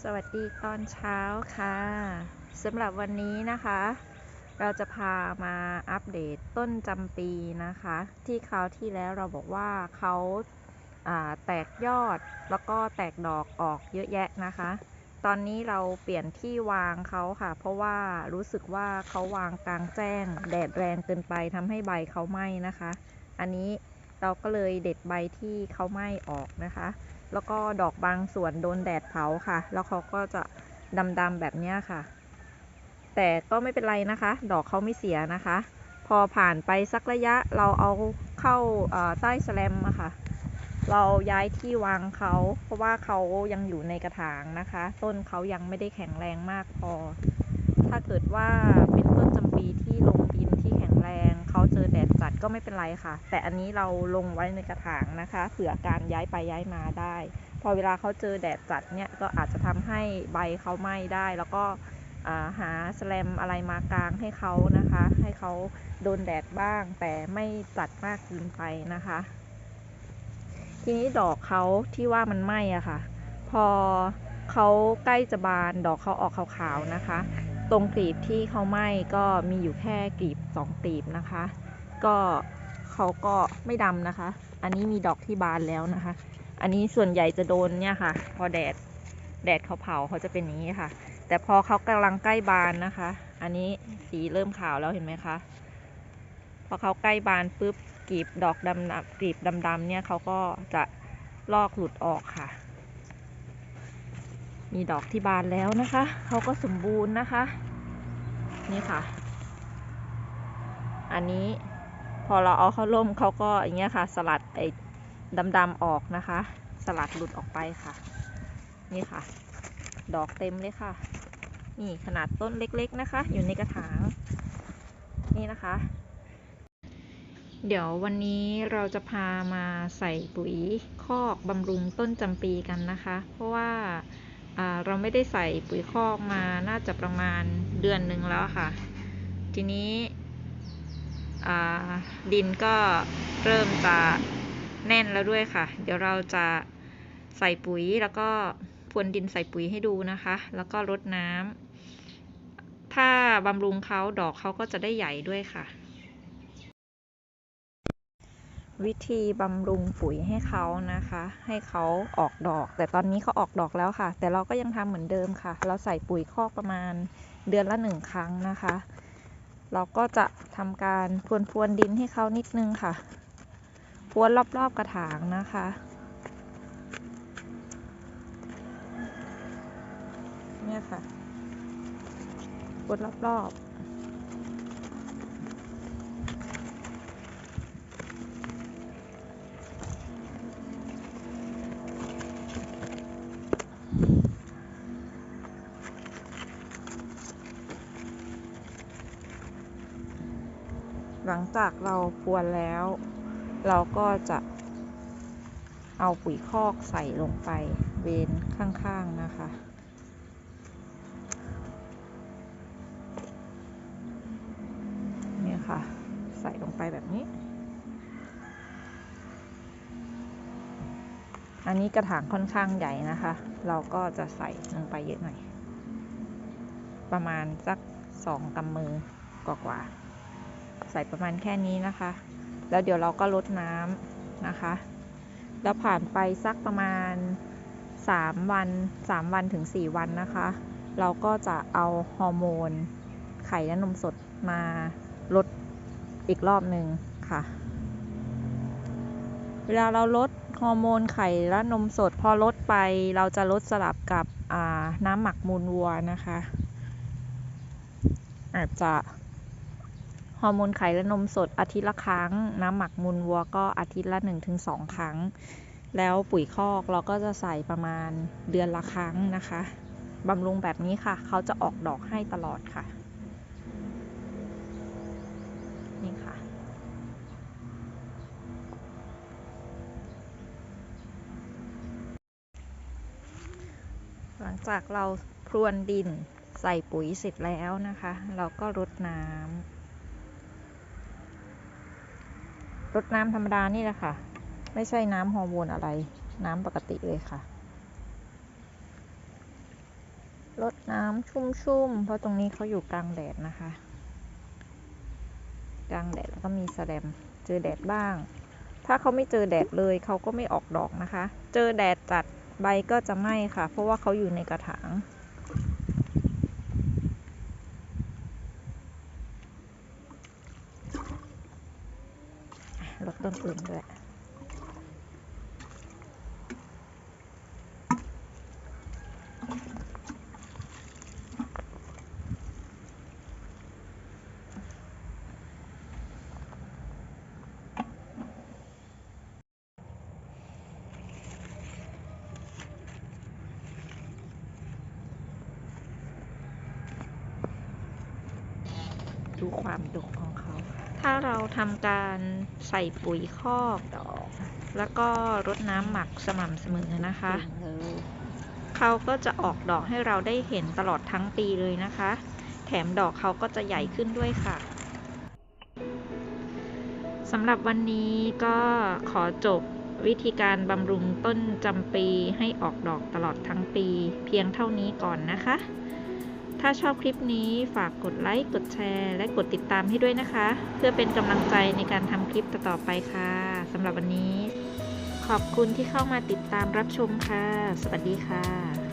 สวัสดีตอนเช้าค่ะสำหรับวันนี้นะคะ เราจะพามาอัปเดตต้นจำปีนะคะ ที่คราวที่แล้วเราบอกว่าเขาาแตกยอดแล้วก็แตกดอกออกเยอะแยะนะคะ ตอนนี้เราเปลี่ยนที่วางเขาค่ะ เพราะว่ารู้สึกว่าเขาวางกลางแจ้ง แดดแรงเกินไปทำให้ใบเขาไหม้นะคะ อันนี้เราก็เลยเด็ดใบที่เขาไหม้ออกนะคะ แล้วก็ดอกบางส่วนโดนแดดเผาค่ะ แล้วเขาก็จะดำๆแบบนี้ค่ะ แต่ก็ไม่เป็นไรนะคะ ดอกเขาไม่เสียนะคะ พอผ่านไปสักระยะเราเอาเข้าใต้แสแลมอะค่ะ เราย้ายที่วางเขา เพราะว่าเขายังอยู่ในกระถางนะคะ ต้นเขายังไม่ได้แข็งแรงมากพอ ถ้าเกิดว่าเป็นต้นจำปีที่ลงดิน ก็ไม่เป็นไรค่ะ แต่อันนี้เราลงไว้ในกระถางนะคะ เผื่อการย้ายไปย้ายมาได้ พอเวลาเขาเจอแดดจัดเนี่ยก็อาจจะทำให้ใบเขาไหม้ได้ แล้วก็หาแสแลมอะไรมากลางให้เขานะคะ ให้เขาโดนแดดบ้าง แต่ไม่จัดมากเกินไปนะคะ ทีนี้ดอกเขาที่ว่ามันไหม้อะค่ะ พอเขาใกล้จะบานดอกเขาออกขาวๆนะคะ ตรงกลีบที่เขาไหม้ก็มีอยู่แค่กลีบสองกลีบนะคะ ก็เขาก็ไม่ดำนะคะ อันนี้มีดอกที่บานแล้วนะคะ อันนี้ส่วนใหญ่จะโดนเนี่ยค่ะ พอแดดแดดเขาเผาเขาจะเป็นอย่างนี้ค่ะ แต่พอเขากำลังใกล้บานนะคะ อันนี้สีเริ่มขาวแล้วเห็นไหมคะ พอเขาใกล้บานปุ๊บกลีบดอกดำกลีบดำๆเนี่ยเขาก็จะลอกหลุดออกค่ะ มีดอกที่บานแล้วนะคะ เขาก็สมบูรณ์นะคะ นี่ค่ะ อันนี้ พอเราเอาเข้าร่มเขาก็อย่างเงี้ยค่ะ สลัดไอ้ดำๆออกนะคะ สลัดหลุดออกไปค่ะ นี่ค่ะ ดอกเต็มเลยค่ะ นี่ขนาดต้นเล็กๆนะคะ อยู่ในกระถาง นี่นะคะ เดี๋ยววันนี้เราจะพามาใส่ปุ๋ยคอกบำรุงต้นจำปีกันนะคะ เพราะว่าเราไม่ได้ใส่ปุ๋ยคอกมาน่าจะประมาณเดือนหนึ่งแล้วค่ะ ทีนี้ ดินก็เริ่มจะแน่นแล้วด้วยค่ะ เดี๋ยวเราจะใส่ปุ๋ยแล้วก็พรวนดินใส่ปุ๋ยให้ดูนะคะ แล้วก็รดน้ำถ้าบำรุงเขาดอกเขาก็จะได้ใหญ่ด้วยค่ะ วิธีบำรุงปุ๋ยให้เขานะคะ ให้เขาออกดอก แต่ตอนนี้เขาออกดอกแล้วค่ะ แต่เราก็ยังทำเหมือนเดิมค่ะ เราใส่ปุ๋ยคอกประมาณเดือนละหนึ่งครั้งนะคะ เราก็จะทำการพรวนพรวนดินให้เขานิดนึงค่ะ พรวนรอบๆกระถางนะคะ เนี่ยค่ะพรวนรอบๆ หลังจากเราพรวนแล้ว เราก็จะเอาปุ๋ยคอกใส่ลงไปเวนข้างๆนะคะ เนี่ยค่ะ ใส่ลงไปแบบนี้ อันนี้กระถางค่อนข้างใหญ่นะคะ เราก็จะใส่ลงไปเยอะหน่อย ประมาณสักสองกำมือกว่าๆ ใส่ประมาณแค่นี้นะคะ แล้วเดี๋ยวเราก็ลดน้ำนะคะ แล้วผ่านไปสักประมาณ 3 วัน 3 วันถึง 4 วันนะคะ เราก็จะเอาฮอร์โมน ไข่และนมสดมาลดอีกรอบหนึ่งค่ะ เวลาเราลดฮอร์โมนไข่และนมสด พอลดไปเราจะลดสลับกับน้ำหมักมูลวัวนะคะ อาจจะ ฮอร์โมนไข่และนมสดอาทิตย์ละครั้ง น้ำหมักมูลวัวก็อาทิตย์ละ 1-2 ครั้ง แล้วปุ๋ยคอกเราก็จะใส่ประมาณเดือนละครั้งนะคะบำรุงแบบนี้ค่ะ เขาจะออกดอกให้ตลอดค่ะ นี่ค่ะ หลังจากเราพรวนดินใส่ปุ๋ยเสร็จแล้วนะคะ เราก็รดน้ำ รดน้ำธรรมดานี่แหละค่ะ ไม่ใช่น้ำฮอร์โมนอะไร น้ำปกติเลยค่ะรดน้ำชุ่มๆ เพราะตรงนี้เขาอยู่กลางแดดนะคะ กลางแดดแล้วก็มีแสลมเจอแดดบ้าง ถ้าเขาไม่เจอแดดเลยเขาก็ไม่ออกดอกนะคะ เจอแดดจัดใบก็จะไหม้ค่ะ เพราะว่าเขาอยู่ในกระถาง ลดต้นอื่นด้วยดูความดกของ ถ้าเราทำการใส่ปุ๋ยคอกดอก แล้วก็รดน้ำหมักสม่ำเสมอนะคะ เขาก็จะออกดอกให้เราได้เห็นตลอดทั้งปีเลยนะคะ แถมดอกเขาก็จะใหญ่ขึ้นด้วยค่ะสำหรับวันนี้ก็ขอจบวิธีการบำรุงต้นจำปีให้ออกดอกตลอดทั้งปี เพียงเท่านี้ก่อนนะคะ ถ้าชอบคลิปนี้ฝากกดไลค์ กดแชร์ และกดติดตามให้ด้วยนะคะ เพื่อเป็นกำลังใจในการทำคลิปต่อๆไปค่ะสำหรับวันนี้ ขอบคุณที่เข้ามาติดตามรับชมค่ะ สวัสดีค่ะ